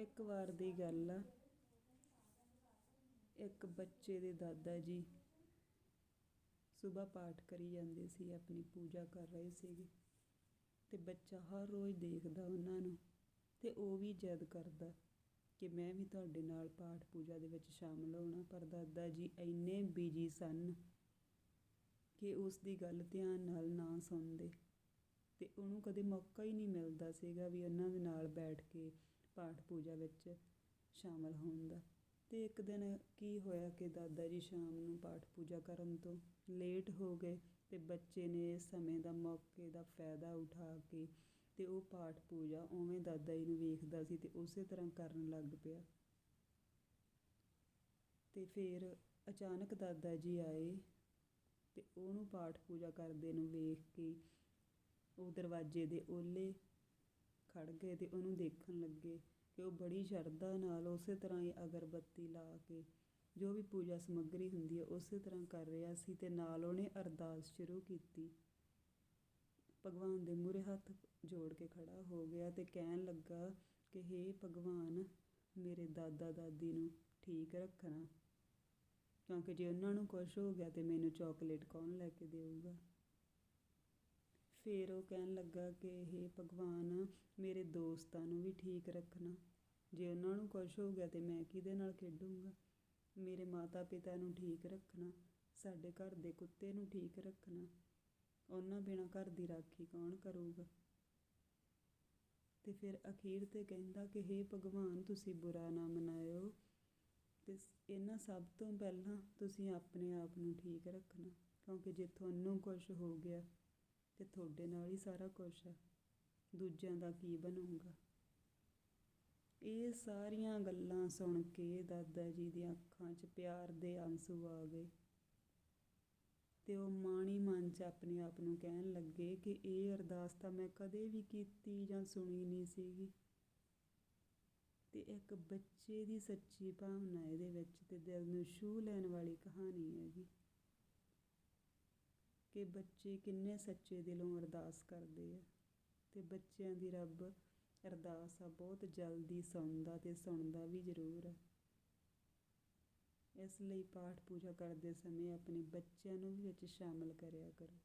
ਇੱਕ ਵਾਰ ਦੀ ਗੱਲ ਆ। ਇੱਕ ਬੱਚੇ ਦੇ ਦਾਦਾ ਜੀ ਸਵੇਰ ਪਾਠ ਕਰੀ ਜਾਂਦੇ ਸੀ, ਆਪਣੀ ਪੂਜਾ ਕਰ ਰਹੇ ਸੀਗੇ। ਤੇ ਬੱਚਾ ਹਰ ਰੋਜ਼ ਦੇਖਦਾ ਉਹਨਾਂ ਨੂੰ ਤੇ ਉਹ ਵੀ ਜਿੱਦ ਕਰਦਾ ਕਿ ਮੈਂ ਵੀ ਤੁਹਾਡੇ ਨਾਲ ਪਾਠ ਪੂਜਾ ਦੇ ਵਿੱਚ ਸ਼ਾਮਲ ਹੋਣਾ। ਪਰ ਦਾਦਾ ਜੀ ਇੰਨੇ ਬਿਜ਼ੀ ਸਨ ਕਿ ਉਸ ਦੀ ਗੱਲ ਧਿਆਨ ਨਾਲ ਨਾ ਸੁਣਦੇ। ਤੇ ਉਹਨੂੰ ਕਦੇ ਮੌਕਾ ਹੀ ਨਹੀਂ ਮਿਲਦਾ ਸੀਗਾ ਵੀ ਉਹਨਾਂ ਦੇ ਨਾਲ ਬੈਠ ਕੇ ਪਾਠ ਪੂਜਾ ਵਿੱਚ ਸ਼ਾਮਲ ਹੋਣ ਦਾ। ਅਤੇ ਇੱਕ ਦਿਨ ਕੀ ਹੋਇਆ ਕਿ ਦਾਦਾ ਜੀ ਸ਼ਾਮ ਨੂੰ ਪਾਠ ਪੂਜਾ ਕਰਨ ਤੋਂ ਲੇਟ ਹੋ ਗਏ ਅਤੇ ਬੱਚੇ ਨੇ ਸਮੇਂ ਦਾ ਮੌਕੇ ਦਾ ਫਾਇਦਾ ਉਠਾ ਕੇ ਅਤੇ ਉਹ ਪਾਠ ਪੂਜਾ ਉਵੇਂ ਦਾਦਾ ਜੀ ਨੂੰ ਵੇਖਦਾ ਸੀ ਅਤੇ ਉਸੇ ਤਰ੍ਹਾਂ ਕਰਨ ਲੱਗ ਪਿਆ। ਅਤੇ ਫਿਰ ਅਚਾਨਕ ਦਾਦਾ ਜੀ ਆਏ ਅਤੇ ਉਹਨੂੰ ਪਾਠ ਪੂਜਾ ਕਰਦੇ ਨੂੰ ਵੇਖ ਕੇ ਉਹ ਦਰਵਾਜ਼ੇ ਦੇ ਓਲੇ ਖੜ ਗਏ ਤੇ ਉਹਨੂੰ ਦੇਖਣ ਲੱਗੇ ਕਿ ਉਹ ਬੜੀ ਸ਼ਰਧਾ ਨਾਲ ਉਸੇ ਤਰ੍ਹਾਂ ਹੀ ਅਗਰਬੱਤੀ ਲਾ ਕੇ ਜੋ ਵੀ ਪੂਜਾ ਸਮੱਗਰੀ ਹੁੰਦੀ ਹੈ ਉਸੇ ਤਰ੍ਹਾਂ ਕਰ ਰਿਹਾ ਸੀ ਤੇ ਨਾਲ ਉਹਨੇ ਅਰਦਾਸ ਸ਼ੁਰੂ ਕੀਤੀ। ਭਗਵਾਨ ਦੇ ਮੂਹਰੇ ਹੱਥ ਜੋੜ ਕੇ ਖੜਾ ਹੋ ਗਿਆ ਤੇ ਕਹਿਣ ਲੱਗਾ ਕਿ, ਹੇ ਭਗਵਾਨ, ਮੇਰੇ ਦਾਦਾ ਦਾਦੀ ਨੂੰ ਠੀਕ ਰੱਖਣਾ। ਕਿਉਂਕਿ ਜੇ ਉਹਨਾਂ ਨੂੰ ਕੁਝ ਹੋ ਗਿਆ ਤੇ ਮੈਨੂੰ ਚਾਕਲੇਟ ਕੌਣ ਲੈ ਕੇ ਦੇਊਗਾ? ਫਿਰ ਉਹ ਕਹਿਣ ਲੱਗਾ ਕਿ ਇਹ ਭਗਵਾਨ, ਮੇਰੇ ਦੋਸਤਾਂ ਨੂੰ ਵੀ ਠੀਕ ਰੱਖਣਾ। ਜੇ ਉਹਨਾਂ ਨੂੰ ਕੁਝ ਹੋ ਗਿਆ ਤੇ ਮੈਂ ਕਿਹਦੇ ਨਾਲ ਖੇਡੂੰਗਾ? ਮੇਰੇ ਮਾਤਾ ਪਿਤਾ ਨੂੰ ਠੀਕ ਰੱਖਣਾ, ਸਾਡੇ ਘਰ ਦੇ ਕੁੱਤੇ ਨੂੰ ਠੀਕ ਰੱਖਣਾ। ਉਹਨਾਂ ਬਿਨਾ ਘਰ ਦੀ ਰਾਖੀ ਕੌਣ ਕਰੂਗਾ? ਤੇ ਫਿਰ ਅਖੀਰ ਤੇ ਕਹਿੰਦਾ ਕਿ हे ਭਗਵਾਨ, ਤੁਸੀਂ ਬੁਰਾ ਨਾ ਮਨਾਇਓ। ਤੇ ਇਹਨਾਂ ਸਭ ਤੋਂ ਪਹਿਲਾਂ ਤੁਸੀਂ ਆਪਣੇ ਆਪ ਨੂੰ ਠੀਕ ਰੱਖਣਾ, ਕਿਉਂਕਿ ਜੇ ਤੁਹਾਨੂੰ ਕੁਝ ਹੋ ਗਿਆ ਤੇ ਤੁਹਾਡੇ ਨਾਲ ਹੀ ਸਾਰਾ ਕੁਝ ਹੈ। ਦੂਜਿਆਂ ਦਾ ਕੀ ਬਣੂਗਾ? ਇਹ ਸਾਰੀਆਂ ਗੱਲਾਂ ਸੁਣ ਕੇ ਦਾਦਾ ਜੀ ਦੀਆਂ ਅੱਖਾਂ 'ਚ ਪਿਆਰ ਦੇ ਆਂਸੂ ਆ ਗਏ। ਤੇ ਉਹ ਮਾਣੀ ਮਨ 'ਚ ਆਪਣੇ ਆਪ ਨੂੰ ਕਹਿਣ ਲੱਗੇ ਕਿ ਇਹ ਅਰਦਾਸ ਤਾਂ ਮੈਂ ਕਦੇ ਵੀ ਕੀਤੀ ਜਾਂ ਸੁਣੀ ਨਹੀਂ ਸੀਗੀ। ਤੇ ਇੱਕ ਬੱਚੇ ਦੀ ਸੱਚੀ ਭਾਵਨਾ ਇਹਦੇ ਵਿੱਚ ਤੇ ਦਿਲ ਨੂੰ ਛੂਹ ਲੈਣ ਵਾਲੀ ਕਹਾਣੀ ਹੈਗੀ। ਕਿ ਬੱਚੇ ਕਿੰਨੇ ਸੱਚੇ ਦਿਲੋਂ ਅਰਦਾਸ ਕਰਦੇ ਆ। ਅਤੇ ਬੱਚਿਆਂ ਦੀ ਰੱਬ ਅਰਦਾਸ ਆ, ਬਹੁਤ ਜਲਦੀ ਸੁਣਦਾ ਅਤੇ ਸੁਣਦਾ ਵੀ ਜ਼ਰੂਰ ਆ। ਇਸ ਲਈ ਪਾਠ ਪੂਜਾ ਕਰਦੇ ਸਮੇਂ ਆਪਣੇ ਬੱਚਿਆਂ ਨੂੰ ਵੀ ਵਿੱਚ ਸ਼ਾਮਿਲ ਕਰਿਆ ਕਰੋ।